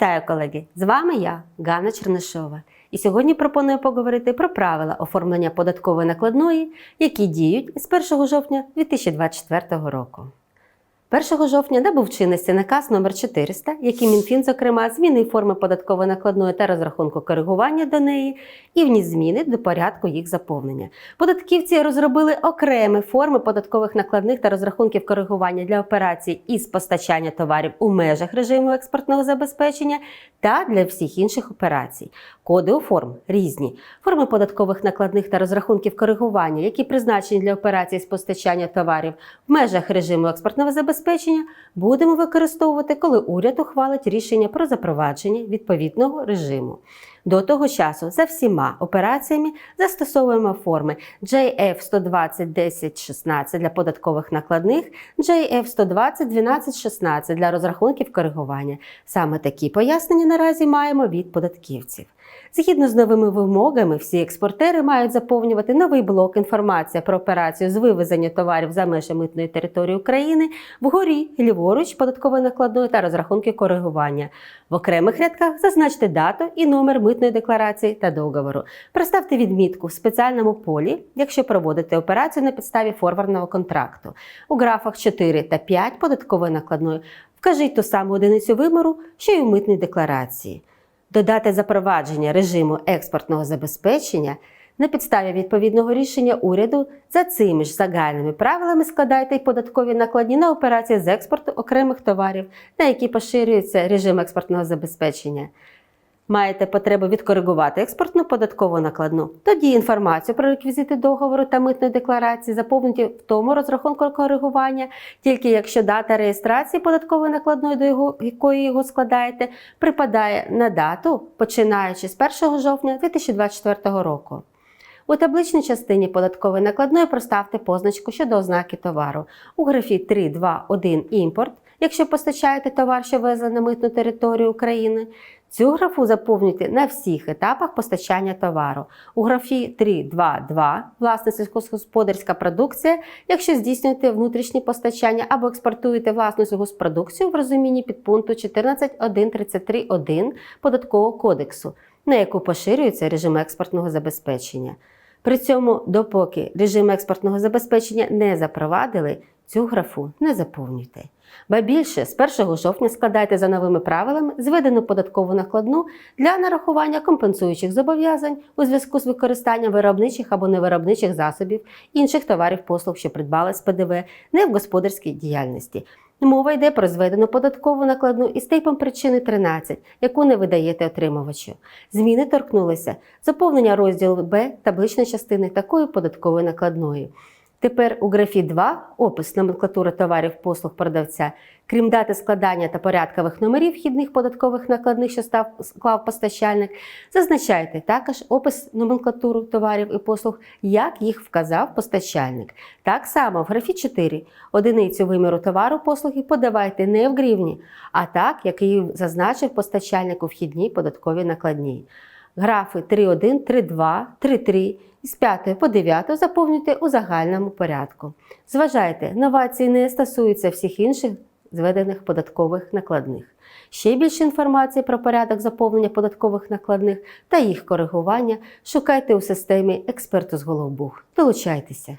Вітаю, колеги! З вами я, Ганна Чернишова. І сьогодні пропоную поговорити про правила оформлення податкової накладної, які діють з 1 жовтня 2024 року. 1 жовтня набув чинності наказ номер 400, яким Мінфін, зокрема, змінив форми податкової накладної та розрахунку коригування до неї і вніс зміни до порядку їх заповнення. Податківці розробили окремі форми податкових накладних та розрахунків коригування для операцій із постачання товарів у межах режиму експортного забезпечення та для всіх інших операцій. Коди у форм різні. Форми податкових накладних та розрахунків коригування, які призначені для операцій з постачання товарів в межах режиму експортного забезпечення, будемо використовувати, коли уряд ухвалить рішення про запровадження відповідного режиму. До того часу за всіма операціями застосовуємо форми JF 120 10 16 для податкових накладних, JF 120 12 16 для розрахунків коригування. Саме такі пояснення наразі маємо від податківців. Згідно з новими вимогами, всі експортери мають заповнювати новий блок інформація про операцію з вивезення товарів за межі митної території України вгорі, ліворуч, податкової накладної та розрахунки коригування. В окремих рядках зазначте дату і номер митної декларації та договору. Проставте відмітку в спеціальному полі, якщо проводите операцію на підставі форвардного контракту. У графах 4 та 5 податкової накладної вкажіть ту саму одиницю виміру, що й у митній декларації. Додати запровадження режиму експортного забезпечення на підставі відповідного рішення уряду за цими ж загальними правилами складайте й податкові накладні на операції з експорту окремих товарів, на які поширюється режим експортного забезпечення. Маєте потребу відкоригувати експортну податкову накладну? Тоді інформацію про реквізити договору та митної декларації заповнюйте в тому розрахунку коригування, тільки якщо дата реєстрації податкової накладної, до його, якої його складаєте, припадає на дату, починаючи з 1 жовтня 2024 року. У табличній частині податкової накладної проставте позначку щодо ознаки товару. У графі 3.2.1 імпорт, якщо постачаєте товар, що везли на митну територію України. Цю графу заповнюйте на всіх етапах постачання товару. У графі 3.2.2 власна сільськогосподарська продукція, якщо здійснюєте внутрішні постачання або експортуєте власну сільгоспродукцію в розумінні підпункту 14.1.33.1 Податкового кодексу, на яку поширюється режим експортного забезпечення. При цьому, допоки режим експортного забезпечення не запровадили, цю графу не заповнюйте. Ба більше, з 1 жовтня складайте за новими правилами зведену податкову накладну для нарахування компенсуючих зобов'язань у зв'язку з використанням виробничих або невиробничих засобів, інших товарів послуг, що придбали з ПДВ, не в господарській діяльності. Мова йде про зведену податкову накладну із типом причини 13, яку не видаєте отримувачу. Зміни торкнулися заповнення розділу Б табличної частини такої податкової накладної. Тепер у графі 2 опис номенклатури товарів послуг продавця, крім дати складання та порядкових номерів вхідних податкових накладних, що став склав постачальник, зазначайте також опис номенклатури товарів і послуг, як їх вказав постачальник. Так само в графі 4 одиницю виміру товару послуги подавайте не в гривні, а так, як її зазначив постачальник у вхідній податковій накладній. Графи 3.1, 3.2, 3.3 з 5 по 9 заповнюйте у загальному порядку. Зважайте, новації не стосуються всіх інших зведених податкових накладних. Ще більше інформації про порядок заповнення податкових накладних та їх коригування шукайте у системі експерту з Головбух. Долучайтеся!